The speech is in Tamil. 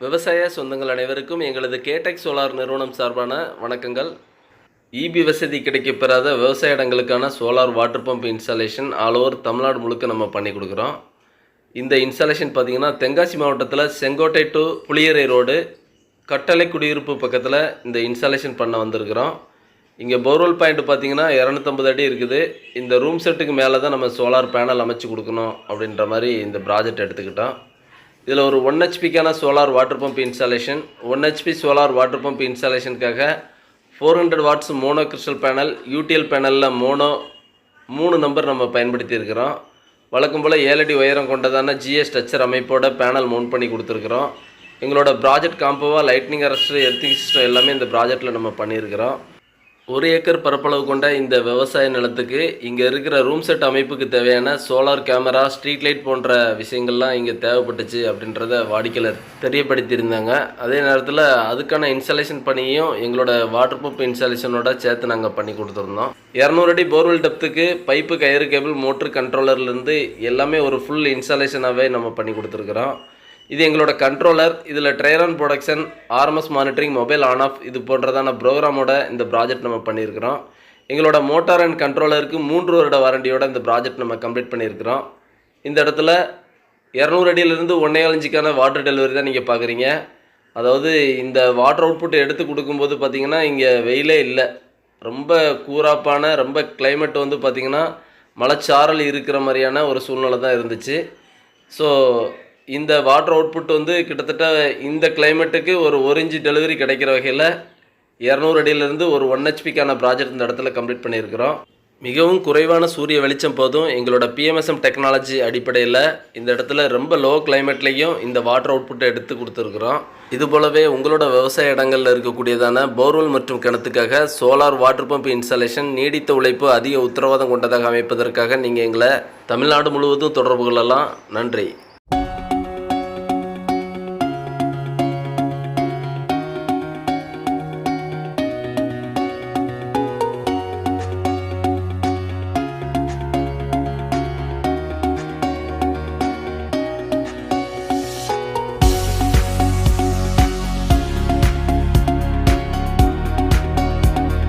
விவசாய சொந்தங்கள் அனைவருக்கும் எங்களது கேடெக் சோலார் நிறுவனம் சார்பான வணக்கங்கள். இபி வசதி கிடைக்கப்பெறாத விவசாய இடங்களுக்கான solar water pump installation all over Tamil Nadu முழுக்க நம்ம பண்ணி கொடுக்குறோம். இந்த இன்ஸ்டாலேஷன் பார்த்தீங்கன்னா தென்காசி மாவட்டத்தில் செங்கோட்டை டு புளியரை ரோடு கட்டளை குடியிருப்பு பக்கத்தில் இந்த இன்ஸ்டாலேஷன் பண்ண வந்திருக்கிறோம். இங்கே போர்வெல் பாயிண்ட் பார்த்தீங்கன்னா இரநூத்தம்பது அடி இருக்குது. இந்த ரூம் செட்டுக்கு மேலே தான் நம்ம சோலார் பேனல் அமைச்சு கொடுக்கணும் அப்படின்ற மாதிரி இந்த ப்ராஜெக்ட் எடுத்துக்கிட்டோம். இதில் ஒரு one ஹெச்பிக்கான solar water pump installation one HP solar water pump இன்ஸ்டாலேஷனுக்காக four hundred watts mono crystal panel UTL பேனலில் மோனோ மூணு நம்பர் நம்ம பயன்படுத்தியிருக்கிறோம். வழக்கம் போல் ஏழடி உயரம் கொண்டதான ஜிஎஸ் ஸ்ட்ரக்சர் அமைப்போட பேனல் மவுண்ட் பண்ணி கொடுத்துருக்குறோம். எங்களோட ப்ராஜெக்ட் காம்போவாக லைட்னிங் அரஸ்டர் எர்த்திங் சிஸ்டம் எல்லாமே இந்த ப்ராஜெக்ட்டில் நம்ம பண்ணியிருக்கிறோம். ஒரு ஏக்கர் பரப்பளவு கொண்ட இந்த விவசாய நிலத்துக்கு இங்கே இருக்கிற ரூம் செட் அமைப்புக்கு தேவையான சோலார் கேமரா ஸ்ட்ரீட் லைட் போன்ற விஷயங்கள்லாம் இங்கே தேவைப்பட்டுச்சு அப்படின்றத வாடிக்கையாளர் தெரியப்படுத்தியிருந்தாங்க. அதே நேரத்தில் அதுக்கான இன்ஸ்டாலேஷன் பணியும் எங்களோட வாட்டர் பம்ப் இன்ஸ்டாலேஷனோட சேர்த்து நாங்கள் பண்ணி கொடுத்துருந்தோம். இரநூறு அடி போர்வெல் டெப்த்துக்கு பைப்பு கயிறு கேபிள் மோட்ரு கண்ட்ரோலர்லேருந்து எல்லாமே ஒரு ஃபுல் இன்ஸ்டாலேஷனாகவே நம்ம பண்ணி கொடுத்துருக்குறோம். இது எங்களோட கண்ட்ரோலர் இதில் dry run protection RMS monitoring mobile on off இது போன்றதான ப்ரோக்ராமோட இந்த ப்ராஜெக்ட் நம்ம பண்ணியிருக்கிறோம். எங்களோட மோட்டார் அண்ட் கண்ட்ரோலருக்கு மூன்று வருட வாரண்டியோட இந்த ப்ராஜெக்ட் நம்ம கம்ப்ளீட் பண்ணியிருக்கிறோம். இந்த இடத்துல இரநூறு அடியிலிருந்து ஒன்றே அஞ்சுக்கான வாட்டர் டெலிவரி தான் நீங்கள் பார்க்குறீங்க. அதாவது இந்த வாட்டர் அவுட்புட் எடுத்து கொடுக்கும்போது பார்த்தீங்கன்னா இங்கே வெயிலே இல்லை. ரொம்ப கூராப்பான ரொம்ப கிளைமேட் வந்து பார்த்திங்கன்னா மலைச்சாரல் இருக்கிற மாதிரியான ஒரு சூழ்நிலை தான் இருந்துச்சு. ஸோ இந்த வாட்டர் அவுட்புட் வந்து கிட்டத்தட்ட இந்த கிளைமேட்டுக்கு ஒரு ஒரு இன்ச்சு டெலிவரி கிடைக்கிற வகையில் இரநூறு அடியிலேருந்து ஒரு ஒன் ஹெச்பிக்கான ப்ராஜெக்ட் இந்த இடத்துல கம்ப்ளீட் பண்ணியிருக்கிறோம். மிகவும் குறைவான சூரிய வெளிச்சம் போதும். எங்களோட பிஎம்எஸ்எம் டெக்னாலஜி அடிப்படையில் இந்த இடத்துல ரொம்ப லோ கிளைமேட்லேயும் இந்த வாட்டர் அவுட்புட்டை எடுத்து கொடுத்துருக்குறோம். இது போலவே உங்களோட விவசாய இடங்களில் இருக்கக்கூடியதான போர்வெல் மற்றும் கிணத்துக்காக சோலார் வாட்டர் பம்ப் இன்ஸ்டாலேஷன் நீடித்த உழைப்பு அதிக உத்தரவாதம் கொண்டதாக அமைப்பதற்காக நீங்கள் எங்களை தமிழ்நாடு முழுவதும் தொடர்பு கொள்ளலாம். நன்றி.